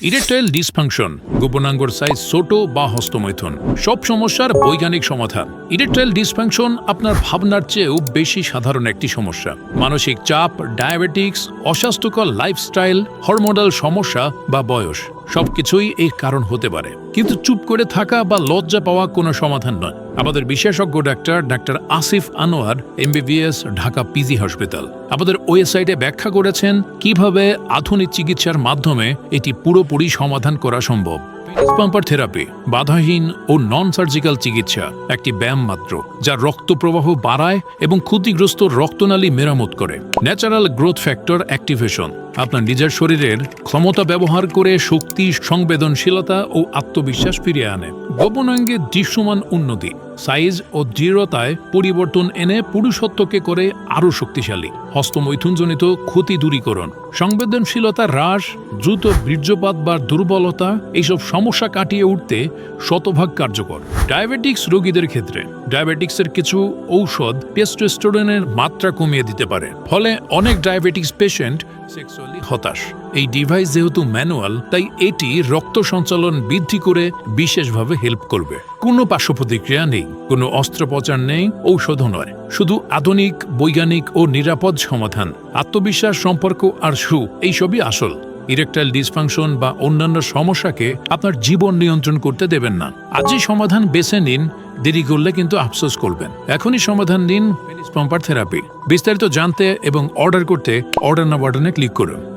Erectile dysfunction, গোপনাঙ্গর size ছোট বা হস্তমৈথুন, সব সমস্যার বৈজ্ঞানিক সমাধান। ইরেকটাইল ডিসফাংশন আপনার ভাবনার চেয়েও বেশি সাধারণ একটি সমস্যা। মানসিক চাপ, ডায়াবেটিক্স, অস্বাস্থ্যকর লাইফস্টাইল, হরমোনাল সমস্যা বা বয়স। সবকিছুই এই কারণ হতে পারে। কিন্তু চুপ করে থাকা বা লজ্জা পাওয়া কোনো সমাধান নয়। আমাদের বিশেষজ্ঞ doctor doctor Asif Anwar, MBBS, Dhaka PG hospital আমাদের ওয়েবসাইটে ব্যাখ্যা করেছেন কীভাবে আধুনিক চিকিৎসার মাধ্যমে এটি পুরোপুরি সমাধান করা সম্ভব। পাম্পার থেরাপি বাধাহীন ও নন সার্জিক্যাল চিকিৎসা, একটি ব্যায়াম মাত্র, যা রক্ত প্রবাহ বাড়ায় এবং ক্ষতিগ্রস্ত রক্তনালী মেরামত করে। ন্যাচারাল গ্রোথ ফ্যাক্টর অ্যাক্টিভেশন আপনার নিজের শরীরের ক্ষমতা ব্যবহার করে শক্তি, সংবেদনশীলতা ও আত্মবিশ্বাস ফিরিয়ে আনে। গোপনাঙ্গে দৃশ্যমান উন্নতি সাইজ ও দৃঢ়তায় পরিবর্তন এনে পুরুষত্বকে করে আরও শক্তিশালী। হস্তমৈথুনজনিত ক্ষতি দূরীকরণ, সংবেদনশীলতা হ্রাস, দ্রুত বীর্যপাত বা দুর্বলতা, এইসব সমস্যা কাটিয়ে উঠতে শতভাগ কার্যকর। ডায়াবেটিক্স রোগীদের ক্ষেত্রে, ডায়াবেটিক্সের কিছু ঔষধ টেস্টোস্টেরনের মাত্রা কমিয়ে দিতে পারে। ফলে অনেক ডায়াবেটিক্স পেশেন্ট হতাশ। এই ডিভাইস যেহেতু ম্যানুয়াল তাই এটি রক্ত সঞ্চালন বৃদ্ধি করে বিশেষভাবে হেল্প করবে। কোনো পার্শ্ব প্রতিক্রিয়া নেই, কোনো অস্ত্রোপচার নেই, ঔষধও নয়। শুধু আধুনিক, বৈজ্ঞানিক ও নিরাপদ সমাধান, আত্মবিশ্বাস, সম্পর্ক আর সুখ এইসবই আসল। ইরেকটাইল ডিসফাংশন বা অন্যান্য সমস্যাকে আপনার জীবন নিয়ন্ত্রণ করতে দেবেন না। আজই সমাধান বেছে নিন দেরি করলে কিন্তু আফসোস করবেন। এখনই সমাধান দিন পেনিস পাম্পার থেরাপি বিস্তারিত জানতে এবং অর্ডার করতে অর্ডার না বাটনে ক্লিক করুন।